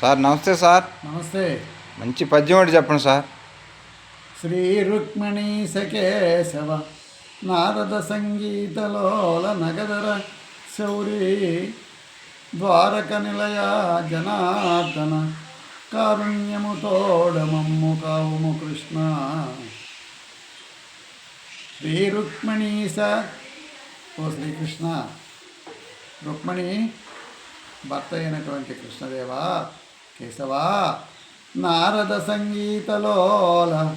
Sir నమస్తే sir. నమస్తే. మంచి పద్యం ఒకటి చెప్పండి సార్. శ్రీ రుక్మిణీ సకేశవ నారద సంగీతలోల నగదర శౌరి ద్వారక నిలయ జనార్దన కారుణ్యము తోడమమ్ము కావుము కృష్ణ. శ్రీ రుక్మిణీ స ఓ శ్రీకృష్ణ రుక్మిణి భర్త అయినటువంటి కృష్ణదేవా. కేశవా నారద సంగీతలోల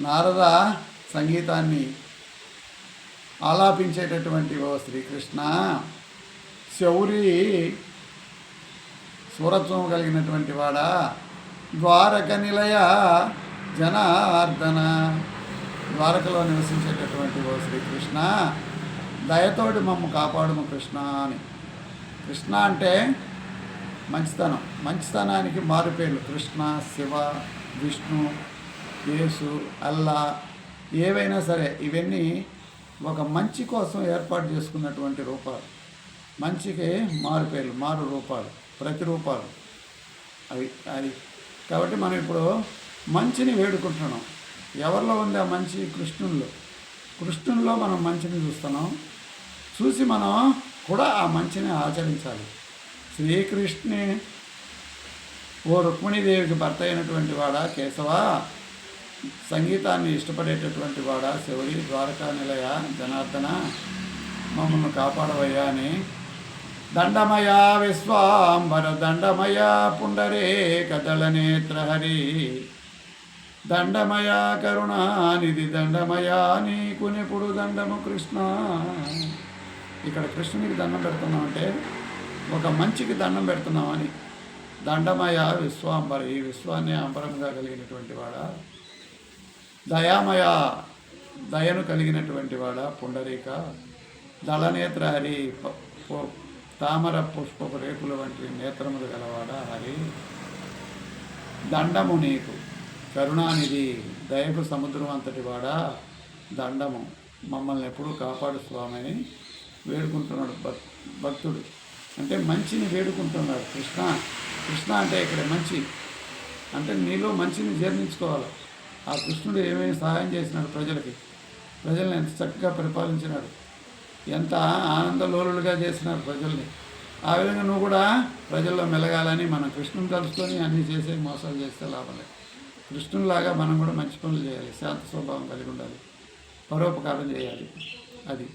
నారద సంగీతాన్ని ఆలాపించేటటువంటి ఓ శ్రీకృష్ణ శౌరి సూరత్వం కలిగినటువంటి వాడా? ద్వారక నిలయ జనార్దన. ద్వారకలో నివసించేటటువంటి ఓ శ్రీకృష్ణ దయతోటి మమ్మ కాపాడుము కృష్ణ అని. కృష్ణ అంటే మంచితనం. మంచితనానికి మారుపేర్లు కృష్ణ శివ విష్ణు యేసు అల్లా ఏవైనా సరే ఇవన్నీ ఒక మంచి కోసం ఏర్పాటు చేసుకున్నటువంటి రూపాలు. మంచికి మారు పేర్లు మారు రూపాలు ప్రతిరూపాలు అవి అది. కాబట్టి మనం ఇప్పుడు మంచిని వేడుకుంటున్నాం. ఎవరిలో ఉంది ఆ మంచి? కృష్ణుల్లో. కృష్ణుల్లో మనం మంచిని చూస్తున్నాం. చూసి మనం కూడా ఆ మంచిని ఆచరించాలి. శ్రీకృష్ణే. ఓ రుక్మిణీదేవికి భర్త అయినటువంటి వాడా కేశవ? సంగీతాన్ని ఇష్టపడేటటువంటి వాడా శివుడి ద్వారకా నిలయ జనార్దన? మమ్మల్ని కాపాడవయ్యా అని. దండమయా విశ్వాంబర దండమయ పుండరే కదళ నేత్రహరి దండమయ కరుణానిధి దండమయా నీకు నిపుడు దండము కృష్ణ. ఇక్కడ కృష్ణునికి దండం పెడుతున్నామంటే ఒక మంచికి దండం పెడుతున్నామని. దండమయ విశ్వాంబర ఈ విశ్వాన్ని అంబరంగా కలిగినటువంటి వాడా? దయామయ దయను కలిగినటువంటి వాడ పుండరీక? దళనేత్ర హరి తామర పుష్పపు రేకుల వంటి నేత్రములు గలవాడ? హరి. దండము నీకు. కరుణానిధి దయకు సముద్రం అంతటి వాడా? దండము. మమ్మల్ని ఎప్పుడూ కాపాడు స్వామి అని వేడుకుంటున్నాడు భక్ భక్తుడు. అంటే మంచిని వేడుకుంటున్నాడు కృష్ణ కృష్ణ అంటే ఇక్కడ మంచి. అంటే నీలో మంచిని జీర్ణించుకోవాలి. ఆ కృష్ణుడు ఏమేమి సహాయం చేసినాడు ప్రజలకి? ప్రజల్ని ఎంత చక్కగా పరిపాలించినాడు? ఎంత ఆనందలోలుగా చేసినారు ప్రజల్ని? ఆ విధంగా నువ్వు కూడా ప్రజల్లో మెలగాలని మనం కృష్ణుని తలుచుకొని అన్నీ చేసే మోసాలు చేస్తే లాభం లేదు. కృష్ణునిలాగా మనం కూడా మంచి పనులు చేయాలి. శాంత స్వభావం కలిగి ఉండాలి. పరోపకారం చేయాలి. అది.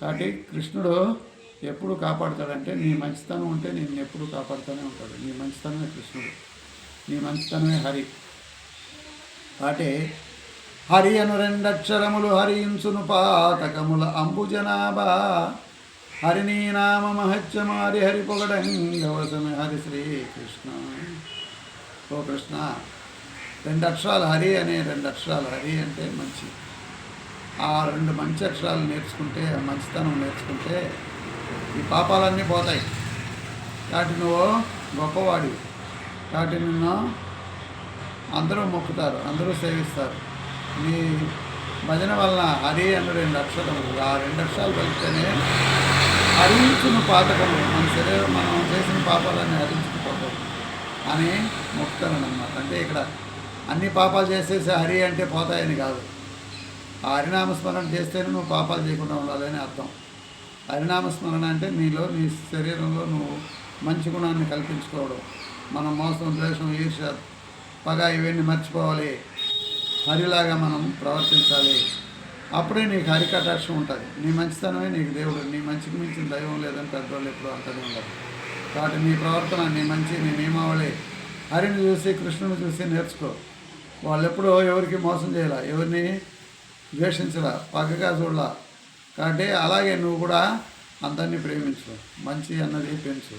కాబట్టి కృష్ణుడు ఎప్పుడు కాపాడుతాడంటే నీ మంచితనం ఉంటే నేను ఎప్పుడు కాపాడుతూనే ఉంటాడు. నీ మంచితనమే కృష్ణుడు. నీ మంచితనమే హరి. అంటే హరి అను రెండక్షరములు హరించును పాతకముల అంబుజనాభా హరినీ నామ మహత్యమారి హరి పొగడంగవసమే హరి శ్రీకృష్ణ. ఓ కృష్ణ రెండు అక్షరాలు హరి అనే రెండు అక్షరాలు హరి అంటే మంచి. ఆ రెండు మంచి అక్షరాలు నేర్చుకుంటే ఆ మంచితనం నేర్చుకుంటే ఈ పాపాలన్నీ పోతాయి. కాబట్టి నువ్వు గొప్పవాడివి. కాబట్టి నిన్ను అందరూ మొక్కుతారు అందరూ సేవిస్తారు. నీ భజన వలన హరి అన్న రెండు అక్షరములు ఆ రెండు అక్షరాలు కలిస్తేనే హరించున పాతకము. మన శరీరం మనం చేసిన పాపాలన్నీ హరించుకుపోతాం అని మొక్కుతానన్నమాట అంటే ఇక్కడ అన్ని పాపాలు చేసేసి హరి అంటే పోతాయని కాదు. ఆ హరినామస్మరణ చేస్తేనే నువ్వు పాపాలు చేయకుండా ఉండాలని అర్థం. హరినామస్మరణ అంటే నీలో నీ శరీరంలో నువ్వు మంచి గుణాన్ని కల్పించుకోవడం. మనం మోసం ద్వేషం ఈర్ష పగ ఇవన్నీ మర్చిపోవాలి. హరిలాగా మనం ప్రవర్తించాలి. అప్పుడే నీకు హరికటాక్షం ఉంటుంది. నీ మంచితనమే నీకు దేవుడు. నీ మంచికి మించిన దైవం లేదని పెద్దవాళ్ళు ఎప్పుడు అంటూనే ఉండదు కాబట్టి నీ ప్రవర్తన నీ మంచి నీ నియమావళి హరిని చూసి కృష్ణుని చూసి నేర్చుకో. వాళ్ళు ఎప్పుడూ ఎవరికి మోసం చేయాల ఎవరిని ద్వేషించలా పగగా చూడాల. కాబట్టి అలాగే నువ్వు కూడా అందరినీ ప్రేమించు మంచి అన్నది పెంచు.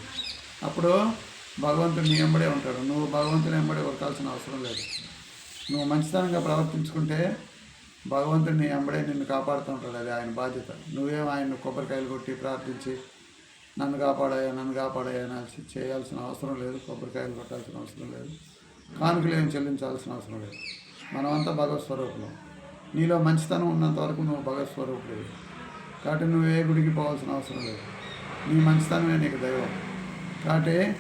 అప్పుడు భగవంతుడు నీ ఎంబడే ఉంటాడు. నువ్వు భగవంతుని ఎంబడే కొట్టాల్సిన అవసరం లేదు. నువ్వు మంచితనంగా ప్రవర్తించుకుంటే భగవంతుడు నీ ఎంబడే నిన్ను కాపాడుతూ ఉంటాడు. అది ఆయన బాధ్యత. నువ్వేం ఆయన కొబ్బరికాయలు కొట్టి ప్రార్థించి నన్ను కాపాడాయా నన్ను కాపాడాయా అని చేయాల్సిన అవసరం లేదు. కొబ్బరికాయలు కొట్టాల్సిన అవసరం లేదు. కానుకలు ఏం చెల్లించాల్సిన అవసరం లేదు. మనమంతా భగవత్ స్వరూపులం నీలో మంచితనం ఉన్నంత వరకు నువ్వు భగవత్ స్వరూపుడు కాబట్టి నువ్వు ఏ గుడికి పోవాల్సిన అవసరం లేదు. నీ మంచితనమే నీకు దైవం. కాబట్టి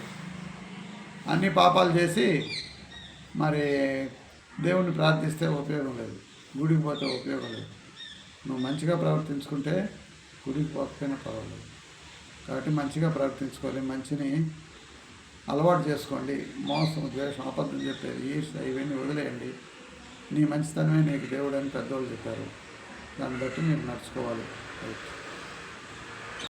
అన్ని పాపాలు చేసి మరి దేవుణ్ణి ప్రార్థిస్తే ఉపయోగం లేదు. గుడికి పోతే ఉపయోగం లేదు. నువ్వు మంచిగా ప్రవర్తించుకుంటే గుడికి పోకపోయినా పర్వాలేదు. కాబట్టి మంచిగా ప్రవర్తించుకోవాలి. మంచిని అలవాటు చేసుకోండి. మోసం ద్వేషం అబద్ధం చెప్పేది ఈర్ష ఇవన్నీ వదిలేయండి. నీ మంచితనమే నీకు దేవుడు అని పెద్దవాళ్ళు చెప్పారు. దాన్ని బట్టి మీరు నడుచుకోవాలి. Okay.